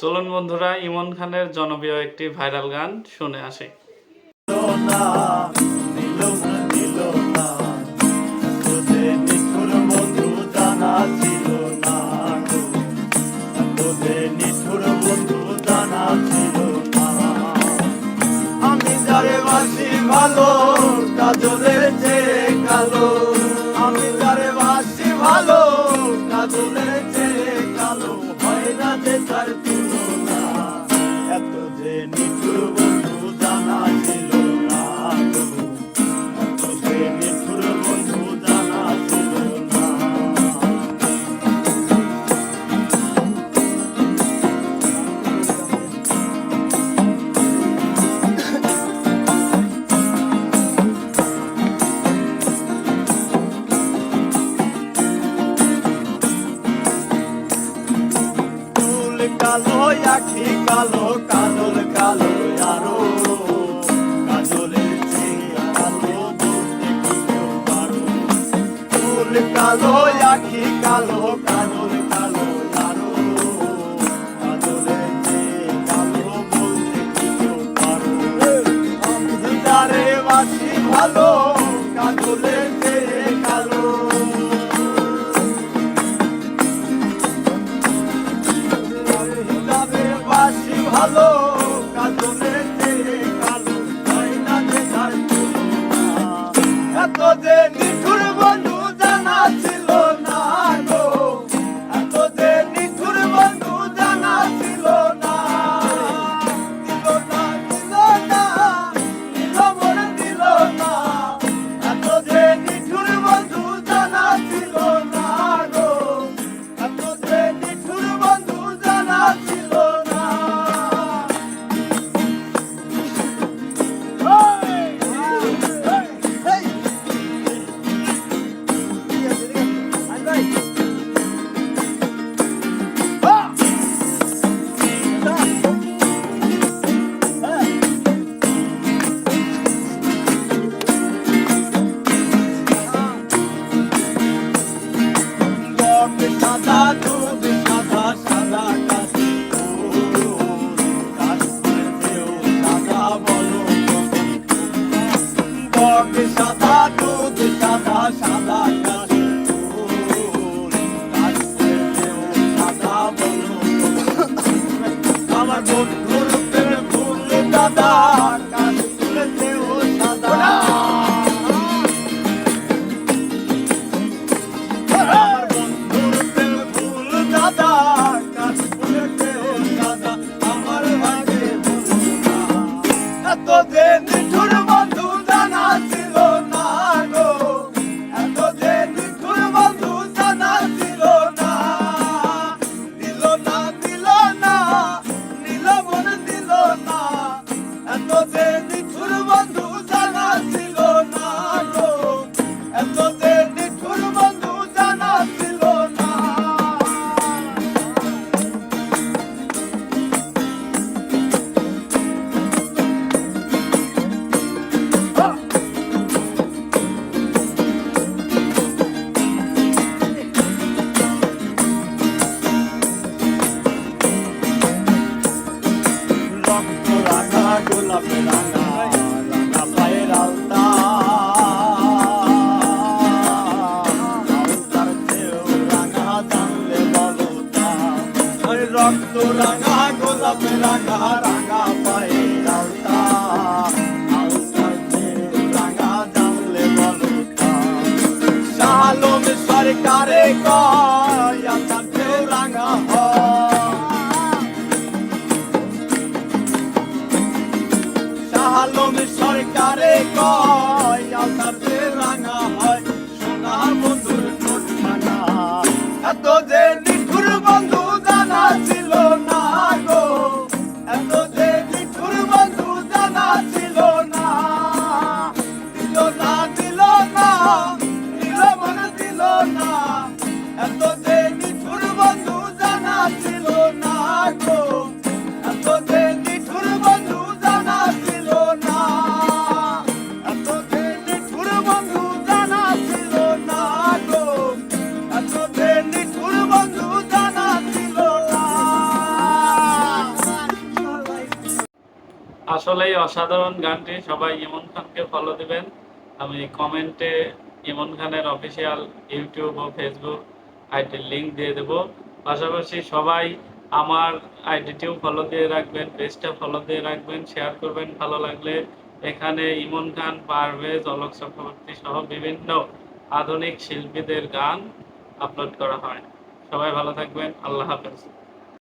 চলুন বন্ধুরা, ইমন খানের জনপ্রিয় একটি ভাইরাল গান শুনে আসি। আমি যারে বাসি ভালো, কাজলের চেয়ে কালো, কাজল, কালো আরও কাজলের কালো পারো। চুল কালো, আখি কালো, কাজল কালো কালো বলতে কেউ পারো। আমি যারে বাসি ভালো, কাজলের বাসি ভালো Cause গোলাপ রাঙা রাঙা পায়ের আলতা আলতার চেয়েও রাঙা জানলে বলো তা ওই রক্ত রাঙা গোলাপ রাঙা রাঙা পায়ের আলতা আলতার চেয়েও রাঙা জানলে বলো তা শালম সরকারে কয় শাহালম সরকারে কয় আলতার রাঙা হয়, সোনা বন্ধুর ঠোঁট রাঙা এত যে নিঠুর বন্ধু জানা ছিল না গো, এত যে নিঠুর বন্ধু জানা ছিল না। দিল না দিল না, দিল মনে দিল না, এত যে আসলেই অসাধারণ গানটি, সবাই ইমন খানকে ফলো দিবেন। আমি কমেন্টে ইমন খানের অফিসিয়াল ইউটিউব ও ফেসবুক আইডির লিংক দিয়ে দেব। পাশাপাশি সবাই আমার আইডিটিও ফলো দিয়ে রাখবেন পেজটা ফলো দিয়ে রাখবেন শেয়ার করবেন ভালো লাগলে। এখানে ইমন খান, পারভেজ, অলোক চক্রবর্তী সহ বিভিন্ন আধুনিক শিল্পীদের গান আপলোড করা হয়। সবাই ভালো থাকবেন, আল্লাহ হাফেজ।